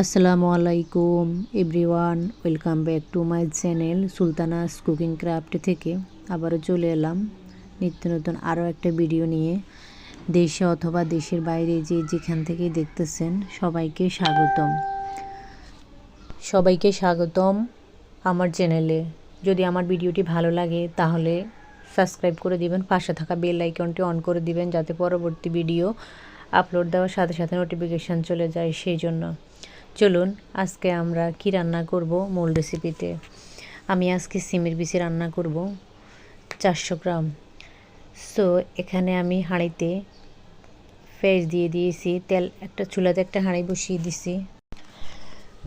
আসসালামু আলাইকুম, everyone, welcome back to my channel Sultana's cooking craft থেকে। আবারও চলে এলাম নিত্য নতুন আরও একটা ভিডিও নিয়ে। দেশে অথবা দেশের বাইরে যে যেখান থেকেই দেখতেছেন, সবাইকে স্বাগতম। সবাইকে স্বাগতম আমার চ্যানেলে। যদি আমার ভিডিওটি ভালো লাগে, তাহলে সাবস্ক্রাইব করে দিবেন, পাশে থাকা বেল আইকনটি অন করে দিবেন, যাতে পরবর্তী ভিডিও আপলোড দেওয়ার সাথে সাথে নোটিফিকেশান চলে যায়, সেই জন্য। চলুন, আজকে আমরা কি রান্না করব মূল রেসিপিতে? আমি আজকে সিমের বিচি রান্না করব, চারশো গ্রাম। সো এখানে আমি হাঁড়িতে ফেস দিয়ে দিয়েছি, তেল, একটা চুলাতে একটা হাঁড়ি বসিয়ে দিছি।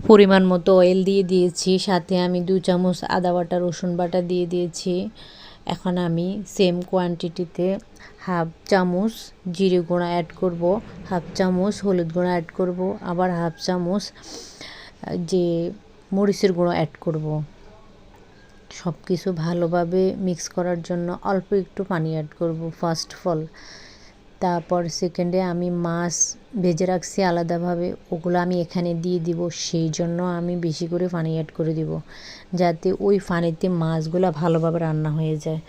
পরিমাণ মতো অয়েল দিয়ে দিয়েছি, সাথে আমি দু চামচ আদা বাটা, রসুন বাটা দিয়ে দিয়েছি। এখন আমি সেম কোয়ান্টিটিতে হাফ চামচ জিরে গুঁড়া অ্যাড করব হাফ চামচ হলুদ গুঁড়া অ্যাড করব, আবার হাফ চামচ যে মরিচের গুঁড়ো অ্যাড করব। সব কিছু ভালোভাবে মিক্স করার জন্য অল্প একটু পানি অ্যাড করব ফার্স্ট ফল তারপর সেকেন্ডে আমি মাছ ভেজে রাখছি আলাদাভাবে। ওগুলো আমি এখানে দিয়ে দিব, সেই জন্য আমি বেশি করে পানি অ্যাড করে দিব, যাতে ওই পানিতে মাছগুলো ভালোভাবে রান্না হয়ে যায়।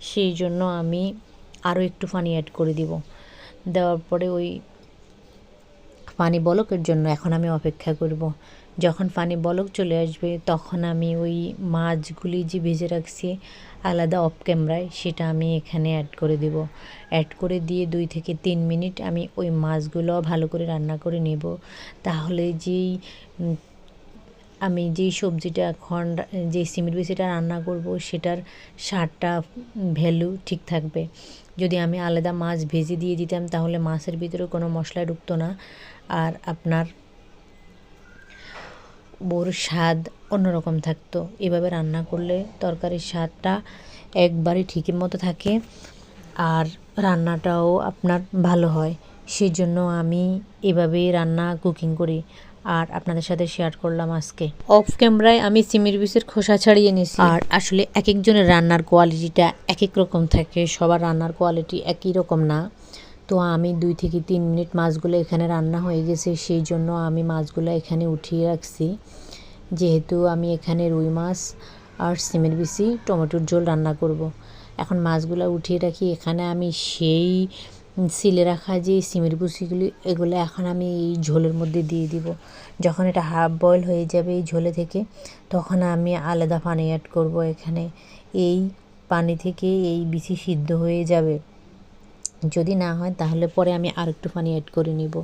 সেই জন্য আমি আরও একটু পানি অ্যাড করে দিব। দেওয়ার পরে ওই পানি বলকের জন্য এখন আমি অপেক্ষা করব। যখন পানি বলক চলে আসবে, তখন আমি ওই মাছগুলি যে ভেজে রাখছি, আলাদা অফ ক্যামেরায়, সেটা আমি এখানে অ্যাড করে দেব। অ্যাড করে দিয়ে দুই থেকে তিন মিনিট আমি ওই মাছগুলো ভালো করে রান্না করে নেব। তাহলে যেই আমি যেই সবজিটা এখন যে সিমের বেশিটা রান্না করব, সেটার স্বাদটা ভ্যালু ঠিক থাকবে। যদি আমি আলাদা মাছ ভেজে দিয়ে দিতাম, তাহলে মাছের ভিতরে কোনো মশলা ঢুকতো না। আর আপনার ওর স্বাদ অন্যরকম থাকতো। এভাবে রান্না করলে তরকারির স্বাদটা একবারই ঠিকই মতো থাকে আর রান্নাটাও আপনার ভালো হয়। সেই জন্য আমি এভাবেই রান্না কুকিং করি আর আপনাদের সাথে শেয়ার করলাম আজকে। অফ ক্যামেরায় আমি সিমের বিষের খোসা ছাড়িয়ে নিছি আর আসলে এক একজনের রান্নার কোয়ালিটিটা এক এক রকম থাকে। সবার রান্নার কোয়ালিটি একই রকম না। তো আমি দুই থেকে তিন মিনিট মাছগুলো এখানে রান্না হয়ে গেছে, সেই জন্য আমি মাছগুলো এখানে উঠিয়ে রাখছি। যেহেতু আমি এখানে রুই মাছ আর সিমের বিচি, টমেটোর ঝোল রান্না করব। এখন মাছগুলো উঠিয়ে রাখি। এখানে আমি সেই সিলে রাখা যে সিমের বুসিগুলি এগুলো এখন আমি এই ঝোলের মধ্যে দিয়ে দিব। যখন এটা হাফ বয়েল হয়ে যাবে এই ঝোলে থেকে, তখন আমি আলাদা পানি অ্যাড করব এখানে। এই পানি থেকে এই বিচি সিদ্ধ হয়ে যাবে। যদি না হয়, তাহলে পরে আমি আর একটু পানি অ্যাড করে নিব।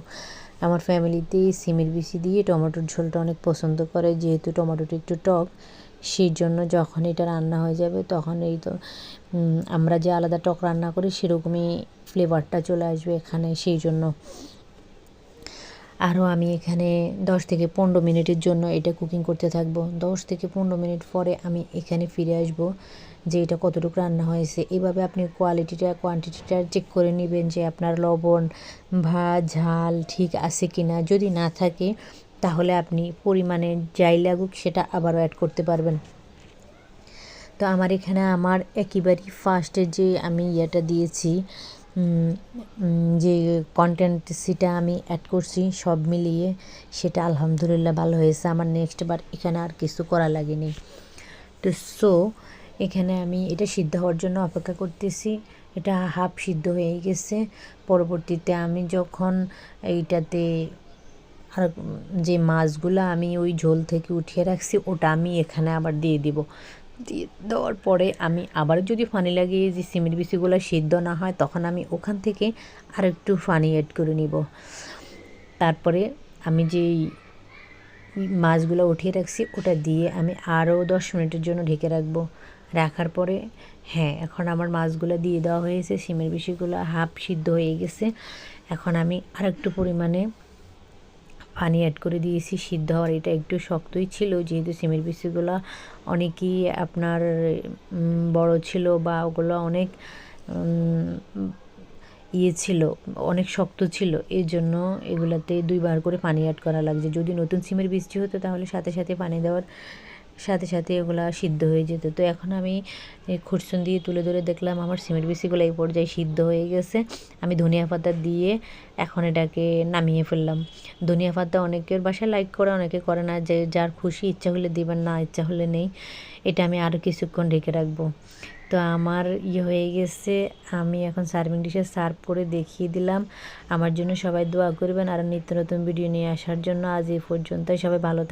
আমার ফ্যামিলিতে সিমের বিচি দিয়ে টমেটোর ঝোলটা অনেক পছন্দ করে, যেহেতু টমেটোটা একটু টক, সেই জন্য যখন এটা রান্না হয়ে যাবে, তখন এই তো আমরা যে আলাদা টক রান্না করি, সেরকমই ফ্লেভারটা চলে আসবে এখানে, সেই জন্য। আরও আমি এখানে দশ থেকে পনেরো মিনিটের জন্য এটা কুকিং করতে থাকব। দশ থেকে পনেরো মিনিট পরে আমি এখানে ফিরে আসব, যে এটা কতটুকু রান্না হয়েছে। এভাবে আপনি কোয়ালিটিটা কোয়ান্টিটিটা চেক করে নেবেন যে আপনার লবণ ভাত ঝাল ঠিক আছে কি না যদি না থাকে, তাহলে আপনি পরিমাণে যাই লাগুক সেটা আবারও অ্যাড করতে পারবেন। তো আমার এখানে আমার একেবারেই ফার্স্টে যে আমি ইয়েটা দিয়েছি যে কন্টেন্ট সেটা আমি অ্যাড করছি, সব মিলিয়ে সেটা আলহামদুলিল্লাহ ভালো হয়েছে। আমার নেক্সট বার এখানে আর কিছু করা লাগেনি। তো সো এখানে আমি এটা সিদ্ধ হওয়ার জন্য অপেক্ষা করতেছি। এটা হাফ সিদ্ধ হয়ে গেছে। পরবর্তীতে আমি যখন এইটাতে আর, যে মাছগুলো আমি ওই ঝোল থেকে উঠিয়ে রাখছি, ওটা আমি এখানে আবার দিয়ে দিব। দিয়ে দেওয়ার পরে আমি আবার যদি ফানি লাগিয়ে যে সিমের বিচিগুলো সিদ্ধ না হয়, তখন আমি ওখান থেকে আর একটু ফানি অ্যাড করে নিব। তারপরে আমি যেই মাছগুলো উঠিয়ে রাখছি, ওটা দিয়ে আমি আরও দশ মিনিটের জন্য ঢেকে রাখব। রাখার পরে হ্যাঁ এখন আমার মাছগুলো দিয়ে দেওয়া হয়েছে, সিমের বিচিগুলো হাফ সিদ্ধ হয়ে গেছে। এখন আমি আর একটু পরিমাণে পানি অ্যাড করে দিয়েছি, সিদ্ধ হওয়ার। এটা একটু শক্তই ছিল, যেহেতু সিমের বিচিগুলো অনেকই আপনার বড় ছিল বা ওগুলো অনেক ইয়ে ছিল, অনেক শক্ত ছিল। এই জন্য এগুলাতে দুইবার করে পানি অ্যাড করা লাগছে। যদি নতুন সিমের বৃষ্টি হতো তাহলে সাথে সাথে পানি দেওয়ার সাথে সাথে এগুলা সিদ্ধ হয়ে যেত। তো এখন আমি খুরসুন দিয়ে তুলে ধরে দেখলাম আমার সিমেন্ট বেশিগুলো এই পর্যায়ে সিদ্ধ হয়ে গেছে। আমি ধনিয়া পাতা দিয়ে এখন এটাকে নামিয়ে ফেললাম। ধনিয়া পাতা অনেকের বাসায় লাইক করে, অনেকে করে না। যে যার খুশি ইচ্ছা হলে দিবেন, না ইচ্ছা হলে নেই। এটা আমি আরও কিছুক্ষণ রেখে রাখব। তো আমার ইয়ে হয়ে গেছে। আমি এখন সার্ভিং ডিশে সার্ভ করে দেখিয়ে দিলাম। আমার জন্য সবাই দোয়া করবেন। আর নিত্য নতুন ভিডিও নিয়ে আসার জন্য আজ এই পর্যন্তই। সবাই ভালো থাকবেন